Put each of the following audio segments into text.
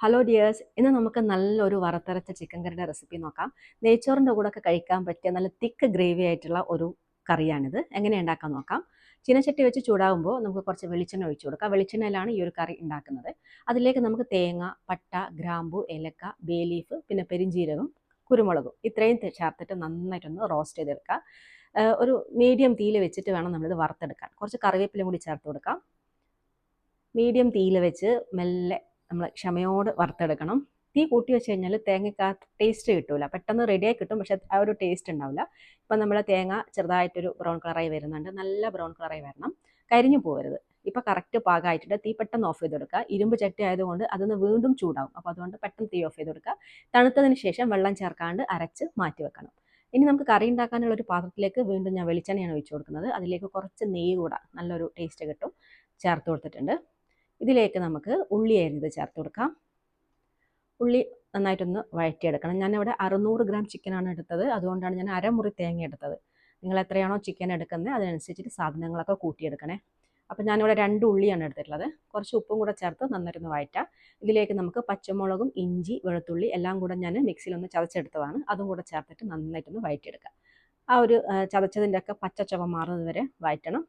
Hello dears ഇന്ന് നമുക്ക് നല്ലൊരു വറുത്തരച്ച ചിക്കൻ കറിയുടെ റെസിപ്പി നോക്കാം. നെയ്ച്ചോറിന്റെ കൂടെ ഒക്കെ കഴിക്കാൻ പറ്റിയ നല്ല തിക്ക് ഗ്രേവി ആയിട്ടുള്ള ഒരു കറിയാണിത്. എങ്ങനെ ഉണ്ടാക്കാൻ നോക്കാം. ചീനച്ചട്ടി വെച്ച് ചൂടാകുമ്പോൾ നമുക്ക് കുറച്ച് വെളിച്ചെണ്ണ ഒഴിച്ചു കൊടുക്കാം. വെളിച്ചെണ്ണയിലാണ് ഈ ഒരു കറി ഉണ്ടാക്കുന്നത്. അതിലേക്ക് നമുക്ക് തേങ്ങ പട്ട ഗ്രാമ്പു ഏലക്ക ബേ ലീഫ് പിന്നെ പെരിഞ്ചീരകം കുരുമുളകും ഇത്രയും ചേർത്തിട്ട് നന്നായിട്ടൊന്ന് റോസ്റ്റ് ചെയ്തെടുക്കാം. ഒരു മീഡിയം തീയിൽ വെച്ചിട്ട് വേണം നമ്മളിത് വറുത്തെടുക്കാൻ. കുറച്ച് കറിവേപ്പിലും കൂടി ചേർത്ത് കൊടുക്കാം. മീഡിയം തീയിൽ വെച്ച് മെല്ലെ നമ്മൾ ക്ഷമയോട് വറുത്തെടുക്കണം. തീ കൂട്ടി വെച്ച് കഴിഞ്ഞാൽ തേങ്ങയ്ക്ക് ആ ടേസ്റ്റ് കിട്ടില്ല പെട്ടെന്ന് റെഡിയായി കിട്ടും പക്ഷെ ആ ഒരു ടേസ്റ്റ് ഉണ്ടാവില്ല. ഇപ്പം നമ്മൾ തേങ്ങ ചെറുതായിട്ടൊരു ബ്രൗൺ കളറായി വരുന്നുണ്ട്. നല്ല ബ്രൗൺ കളറായി വരണം. കരിഞ്ഞു പോകരുത് ഇപ്പം കറക്റ്റ് പാകമായിട്ടുണ്ട്. തീ പെട്ടെന്ന് ഓഫ് ചെയ്ത് കൊടുക്കുക ഇരുമ്പ് ചട്ടി ആയതുകൊണ്ട് അതൊന്ന് വീണ്ടും ചൂടാവും. അപ്പോൾ അതുകൊണ്ട് പെട്ടെന്ന് തീ ഓഫ് ചെയ്ത് കൊടുക്കുക തണുത്തതിന് ശേഷം വെള്ളം ചേർക്കാണ്ട് അരച്ച് മാറ്റി വെക്കണം. ഇനി നമുക്ക് കറി ഉണ്ടാക്കാനുള്ള ഒരു പാത്രത്തിലേക്ക് വീണ്ടും ഞാൻ വെളിച്ചെണ്ണയാണ് ഒഴിച്ചു കൊടുക്കുന്നത്. അതിലേക്ക് കുറച്ച് നെയ്യ് കൂടെ നല്ലൊരു ടേസ്റ്റ് കിട്ടും. ചേർത്ത് കൊടുത്തിട്ടുണ്ട്. ഇതിലേക്ക് നമുക്ക് ഉള്ളി അരിഞ്ഞത് ചേർത്ത് കൊടുക്കാം. ഉള്ളി നന്നായിട്ടൊന്ന് വഴറ്റിയെടുക്കണം. ഞാനിവിടെ അറുന്നൂറ് ഗ്രാം ചിക്കനാണ് എടുത്തത്. അതുകൊണ്ടാണ് ഞാൻ അരമുറി തേങ്ങ എടുത്തത്. നിങ്ങൾ എത്രയാണോ ചിക്കൻ എടുക്കുന്നത് അതിനനുസരിച്ചിട്ട് സാധനങ്ങളൊക്കെ കൂട്ടിയെടുക്കണേ. അപ്പോൾ ഞാനിവിടെ രണ്ട് ഉള്ളിയാണ് എടുത്തിട്ടുള്ളത്. കുറച്ച് ഉപ്പും കൂടെ ചേർത്ത് നന്നായിട്ടൊന്ന് വഴറ്റാം. ഇതിലേക്ക് നമുക്ക് പച്ചമുളകും ഇഞ്ചി വെളുത്തുള്ളി എല്ലാം കൂടെ ഞാൻ മിക്സിയിലൊന്ന് ചതച്ചെടുത്തതാണ്. അതും കൂടെ ചേർത്തിട്ട് നന്നായിട്ടൊന്ന് വഴറ്റിയെടുക്കാം. ആ ഒരു ചതച്ചതിന്റെ ഒക്കെ പച്ച ചുവ മാറുന്നത് വരെ വഴറ്റണം.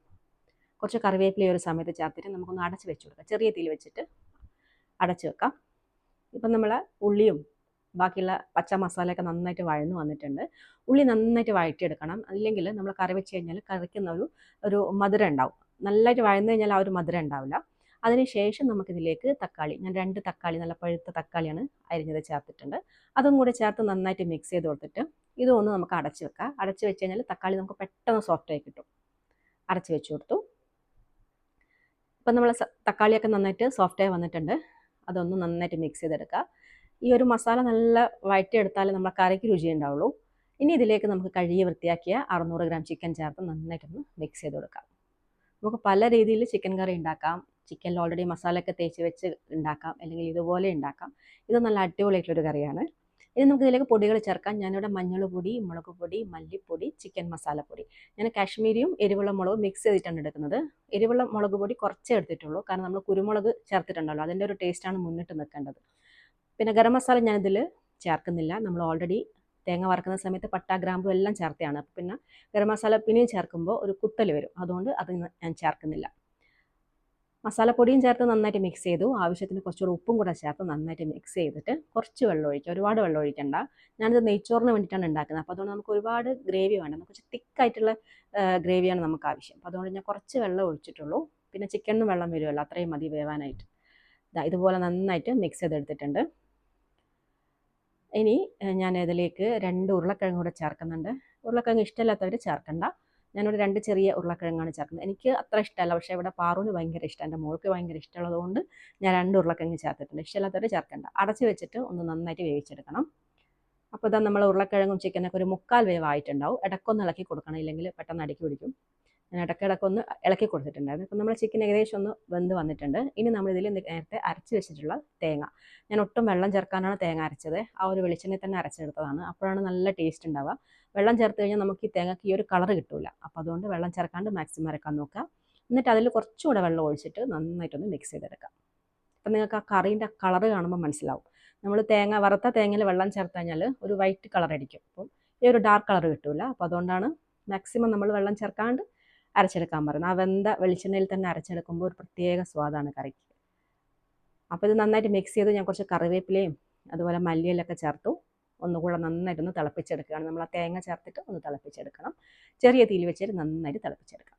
കുറച്ച് കറിവേപ്പില ഒരു സമയത്ത് ചേർത്തിട്ട് നമുക്കൊന്ന് അടച്ച് വെച്ച് കൊടുക്കാം. ചെറിയ തീയിൽ വെച്ചിട്ട് അടച്ച് വെക്കാം. ഇപ്പം നമ്മൾ ഉള്ളിയും ബാക്കിയുള്ള പച്ച മസാലയൊക്കെ നന്നായിട്ട് വഴന്നു വന്നിട്ടുണ്ട്. ഉള്ളി നന്നായിട്ട് വഴറ്റിയെടുക്കണം. അല്ലെങ്കിൽ നമ്മൾ കറി വെച്ച് കഴിഞ്ഞാൽ കറിക്കുന്ന ഒരു ഒരു മധുരം ഉണ്ടാവും. നല്ലതായിട്ട് വഴന്നു കഴിഞ്ഞാൽ ആ ഒരു മധുരം ഉണ്ടാവില്ല. അതിനുശേഷം നമുക്കിതിലേക്ക് തക്കാളി ഞാൻ രണ്ട് തക്കാളി നല്ല പഴുത്ത തക്കാളിയാണ് അരിഞ്ഞത് ചേർത്തിട്ടുണ്ട്. അതും കൂടെ ചേർത്ത് നന്നായിട്ട് മിക്സ് ചെയ്ത് കൊടുത്തിട്ട് ഇതൊന്ന് നമുക്ക് അടച്ച് വെക്കാം. അടച്ച് വെച്ച് കഴിഞ്ഞാൽ തക്കാളി നമുക്ക് പെട്ടെന്ന് സോഫ്റ്റായി കിട്ടും. അടച്ച് വെച്ച് കൊടുത്തു. ഇപ്പം നമ്മൾ തക്കാളിയൊക്കെ നന്നായിട്ട് സോഫ്റ്റായി വന്നിട്ടുണ്ട്. അതൊന്ന് നന്നായിട്ട് മിക്സ് ചെയ്തെടുക്കുക ഈ ഒരു മസാല നല്ല വഴറ്റിയെടുത്താലേ നമ്മളെ കറിക്ക് രുചി ഉണ്ടാവുള്ളൂ. ഇനി ഇതിലേക്ക് നമുക്ക് കഴുകി വൃത്തിയാക്കിയ അറുന്നൂറ് ഗ്രാം ചിക്കൻ ചേർത്ത് നന്നായിട്ടൊന്ന് മിക്സ് ചെയ്ത് കൊടുക്കാം. നമുക്ക് പല രീതിയിൽ ചിക്കൻ കറി ഉണ്ടാക്കാം. ചിക്കനിൽ ഓൾറെഡി മസാലയൊക്കെ തേച്ച് വെച്ച് ഉണ്ടാക്കാം. അല്ലെങ്കിൽ ഇതുപോലെ ഉണ്ടാക്കാം. ഇത് നല്ല അടിപൊളിയായിട്ടുള്ളൊരു കറിയാണ്. ഇനി നമുക്ക് ഇതിലേക്ക് പൊടികൾ ചേർക്കാം. ഞാനിവിടെ മഞ്ഞൾ പൊടി മുളക് പൊടി മല്ലിപ്പൊടി ചിക്കൻ മസാലപ്പൊടി ഞാൻ കാശ്മീരിയും എരിവുള്ള മുളകും മിക്സ് ചെയ്തിട്ടാണ് എടുക്കുന്നത്. എരിവുള്ള മുളക് പൊടി കുറച്ചേ എടുത്തിട്ടുള്ളൂ. കാരണം നമ്മൾ കുരുമുളക് ചേർത്തിട്ടുണ്ടല്ലോ. അതിന്റെ ഒരു ടേസ്റ്റാണ് മുന്നിട്ട് നിൽക്കേണ്ടത്. പിന്നെ ഗരം മസാല ഞാനിതിൽ ചേർക്കുന്നില്ല. നമ്മൾ ഓൾറെഡി തേങ്ങ വറക്കുന്ന സമയത്ത് പട്ട ഗ്രാമ്പു എല്ലാം ചേർത്തയാണ് പിന്നെ ഗരം മസാല പിന്നെയും ചേർക്കുമ്പോൾ ഒരു കുത്തൽ വരും. അതുകൊണ്ട് അത് ഞാൻ ചേർക്കുന്നില്ല. മസാലപ്പൊടിയും ചേർത്ത് നന്നായിട്ട് മിക്സ് ചെയ്തു. ആവശ്യത്തിന് കുറച്ചുകൂടി ഉപ്പും കൂടെ ചേർത്ത് നന്നായിട്ട് മിക്സ് ചെയ്തിട്ട് കുറച്ച് വെള്ളം ഒഴിക്കുക. ഒരുപാട് വെള്ളം ഒഴിക്കണ്ട. ഞാനിത് നെയ്ച്ചോറിന് വേണ്ടിയിട്ടാണ് ഉണ്ടാക്കുന്നത്. അപ്പോൾ അതുകൊണ്ട് നമുക്ക് ഒരുപാട് ഗ്രേവി വേണ്ട. കുറച്ച് തിക്കായിട്ടുള്ള ഗ്രേവിയാണ് നമുക്ക് ആവശ്യം. അപ്പോൾ അതുകൊണ്ട് ഞാൻ കുറച്ച് വെള്ളം ഒഴിച്ചിട്ടുള്ളൂ. പിന്നെ ചിക്കനും വെള്ളം വരുമല്ലോ. അത്രയും മതി വേവാനായിട്ട്. ഇതുപോലെ നന്നായിട്ട് മിക്സ് ചെയ്തെടുത്തിട്ടുണ്ട്. ഇനി ഞാൻ ഇതിലേക്ക് രണ്ട് ഉരുളക്കിഴങ്ങ് കൂടെ ചേർക്കുന്നുണ്ട്. ഉരുളക്കിഴങ്ങ് ഇഷ്ടമില്ലാത്തവർ ചേർക്കണ്ട. ഞാനിവിടെ രണ്ട് ചെറിയ ഉരുളക്കിഴങ്ങാണ് ചേർക്കുന്നത്. എനിക്ക് അത്ര ഇഷ്ടമല്ല. പക്ഷേ ഇവിടെ പാറുവിന് ഭയങ്കര ഇഷ്ടമാണ് എന്റെ മോൾക്ക് ഭയങ്കര ഇഷ്ടമുള്ളതുകൊണ്ട് ഞാൻ രണ്ട് ഉരുളക്കിഴങ്ങ് ചേർത്തിട്ടുണ്ട്. ഇഷ്ടമില്ലാത്തവർ ചേർക്കണ്ട. അടച്ച് വെച്ചിട്ട് ഒന്ന് നന്നായിട്ട് വേവിച്ചെടുക്കണം. അപ്പോൾ ഇതാ നമ്മൾ ഉരുളക്കിഴങ്ങും ചിക്കനൊക്കെ ഒരു മുക്കാൽ വേവായിട്ടുണ്ടാവും ഇടക്കൊന്ന് ഇളക്കി കൊടുക്കണം. ഇല്ലെങ്കിൽ പെട്ടെന്ന് അടുക്കി പിടിക്കും. ഞാൻ ഇടയ്ക്കിടയ്ക്കൊന്ന് ഇളക്കി കൊടുത്തിട്ടുണ്ടായിരുന്നു. അപ്പോൾ നമ്മൾ ചിക്കൻ ഏകദേശം ഒന്ന് വെന്ത് വന്നിട്ടുണ്ട്. ഇനി നമ്മൾ നേരത്തെ അരച്ച് വെച്ചിട്ടുള്ള തേങ്ങ. ഞാൻ ഒട്ടും വെള്ളം ചേർക്കാനാണ് തേങ്ങ അരച്ചത്. ആ ഒരു വെളിച്ചെണ്ണയിൽ തന്നെ അരച്ചെടുത്തതാണ്. അപ്പോഴാണ് നല്ല ടേസ്റ്റ് ഉണ്ടാവുക. വെള്ളം ചേർത്ത് കഴിഞ്ഞാൽ നമുക്ക് ഈ തേങ്ങയ്ക്ക് ഈ ഒരു കളർ കിട്ടില്ല അപ്പോൾ അതുകൊണ്ട് വെള്ളം ചേർക്കാണ്ട് മാക്സിമം അരക്കാൻ നോക്കുക. എന്നിട്ട് അതിൽ കുറച്ചുകൂടെ വെള്ളം ഒഴിച്ചിട്ട് നന്നായിട്ടൊന്ന് മിക്സ് ചെയ്തെടുക്കാം അപ്പം നിങ്ങൾക്ക് ആ കറീന്റെ കളർ കാണുമ്പോൾ മനസ്സിലാവും. നമ്മൾ തേങ്ങ വറുത്ത തേങ്ങയിൽ വെള്ളം ചേർത്ത് കഴിഞ്ഞാൽ ഒരു വൈറ്റ് കളർ അടിക്കും അപ്പം ഈ ഒരു ഡാർക്ക് കളർ കിട്ടില്ല അപ്പോൾ അതുകൊണ്ടാണ് മാക്സിമം നമ്മൾ വെള്ളം ചേർക്കാണ്ട് അരച്ചെടുക്കാൻ പറയുന്നത്. ആ വെന്ത വെളിച്ചെണ്ണയിൽ തന്നെ അരച്ചെടുക്കുമ്പോൾ ഒരു പ്രത്യേക സ്വാദാണ് കറിക്ക്. അപ്പോൾ ഇത് നന്നായിട്ട് മിക്സ് ചെയ്ത് ഞാൻ കുറച്ച് കറിവേപ്പിലയും അതുപോലെ മല്ലിയിലൊക്കെ ചേർത്തു. ഒന്നുകൂടെ നന്നായിട്ടൊന്ന് തിളപ്പിച്ചെടുക്കുകയാണ്. നമ്മൾ ആ തേങ്ങ ചേർത്തിട്ട് ഒന്ന് തിളപ്പിച്ചെടുക്കണം. ചെറിയ തീയിൽ വെച്ചിട്ട് നന്നായിട്ട് തിളപ്പിച്ചെടുക്കാം.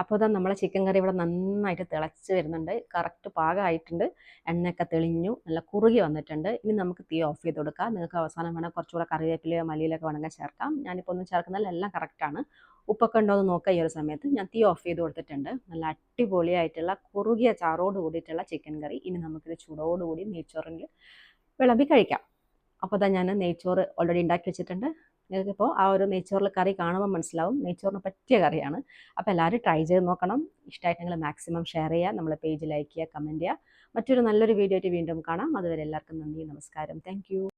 അപ്പോൾ ഇതാ നമ്മളെ ചിക്കൻ കറി ഇവിടെ നന്നായിട്ട് തിളച്ച് വരുന്നുണ്ട്. കറക്റ്റ് പാകമായിട്ടുണ്ട്. എണ്ണയൊക്കെ തെളിഞ്ഞു നല്ല കുറുകി വന്നിട്ടുണ്ട്. ഇനി നമുക്ക് തീ ഓഫ് ചെയ്ത് കൊടുക്കാം. നിങ്ങൾക്ക് അവസാനം വേണം കുറച്ചുകൂടെ കറിവേപ്പിലയോ മല്ലിയിലൊക്കെ വേണമെങ്കിൽ ചേർക്കാം. ഞാനിപ്പോൾ ഒന്നും ചേർക്കുന്നതിൽ എല്ലാം കറക്റ്റാണ് ഉപ്പൊക്കെ ഉണ്ടോ എന്ന് നോക്കുക ഈ ഒരു സമയത്ത്. ഞാൻ തീ ഓഫ് ചെയ്ത് കൊടുത്തിട്ടുണ്ട്. നല്ല അടിപൊളിയായിട്ടുള്ള കുറുകിയ ചാറോട് കൂടിയിട്ടുള്ള ചിക്കൻ കറി. ഇനി നമുക്കിത് ചൂടോടുകൂടി നെയ്ച്ചോറിൽ വിളമ്പി കഴിക്കാം. അപ്പോൾ അതാ ഞാൻ നെയ്ച്ചോറ് ഓൾറെഡി ഉണ്ടാക്കി വെച്ചിട്ടുണ്ട്. നിങ്ങൾക്കിപ്പോൾ ആ ഒരു നെയ്ച്ചോറിൽ കറി കാണുമ്പോൾ മനസ്സിലാവും. നെയ്ച്ചോറിന് പറ്റിയ കറിയാണ്. അപ്പോൾ എല്ലാവരും ട്രൈ ചെയ്ത് നോക്കണം. ഇഷ്ടമായിട്ട് മാക്സിമം ഷെയർ ചെയ്യുക നമ്മളെ പേജ് ലൈക്ക് ചെയ്യുക കമന്റ് ചെയ്യുക മറ്റൊരു നല്ലൊരു വീഡിയോ ആയിട്ട് വീണ്ടും കാണാം. അതുവരെ എല്ലാവർക്കും നന്ദി നമസ്കാരം. താങ്ക്